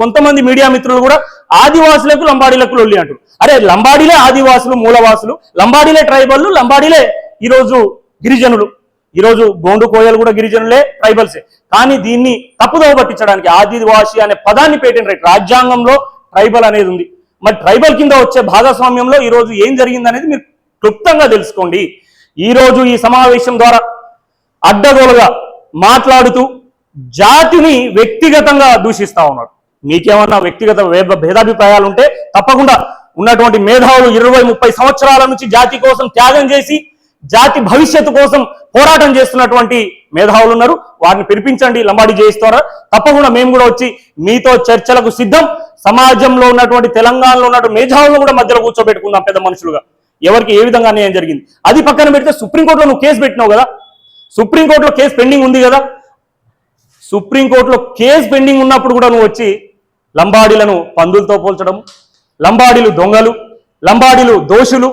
కొంతమంది మీడియా మిత్రులు కూడా ఆదివాసులకు లంబాడీలకు లొల్లి అంటారు అరే లంబాడీలే ఆదివాసులు మూలవాసులు. లంబాడీలే ట్రైబల్ లంబాడీలే ఈరోజు గిరిజనులు. ఈరోజు గోండు కోయలు కూడా గిరిజనులే ట్రైబల్సే. కానీ దీన్ని తప్పుదోవ పట్టించడానికి ఆదివాసి అనే పదాన్ని పేటెంట్ రైట్. రాజ్యాంగంలో ట్రైబల్ అనేది ఉంది. మరి ట్రైబల్ కింద వచ్చే భాగస్వామ్యంలో ఈ రోజు ఏం జరిగింది అనేది మీరు క్లుప్తంగా తెలుసుకోండి. ఈ రోజు ఈ సమావేశం ద్వారా అడ్డగోలుగా మాట్లాడుతూ జాతిని వ్యక్తిగతంగా దూషిస్తా ఉన్నారు. మీకేమన్నా వ్యక్తిగత భేదాభిప్రాయాలు ఉంటే తప్పకుండా ఉన్నటువంటి మేధావులు ఇరవై ముప్పై సంవత్సరాల నుంచి జాతి కోసం త్యాగం చేసి జాతి భవిష్యత్తు కోసం పోరాటం చేస్తున్నటువంటి మేధావులు ఉన్నారు. వారిని పిలిపించండి. లంబాడి చేయిస్తారా తప్పకుండా మేము కూడా వచ్చి మీతో చర్చలకు సిద్ధం. సమాజంలో ఉన్నటువంటి తెలంగాణలో ఉన్నటువంటి మేధావులను కూడా మధ్యలో కూర్చోబెట్టుకుందాం పెద్ద మనుషులుగా. ఎవరికి ఏ విధంగా అన్యాయం జరిగింది? అది పక్కన పెడితే సుప్రీంకోర్టులో నువ్వు కేసు పెట్టినావు కదా. సుప్రీంకోర్టులో కేసు పెండింగ్ ఉంది కదా. సుప్రీంకోర్టులో కేసు పెండింగ్ ఉన్నప్పుడు కూడా నువ్వు వచ్చి లంబాడీలను పందులతో పోల్చడం లంబాడీలు దొంగలు లంబాడీలు దోషులు.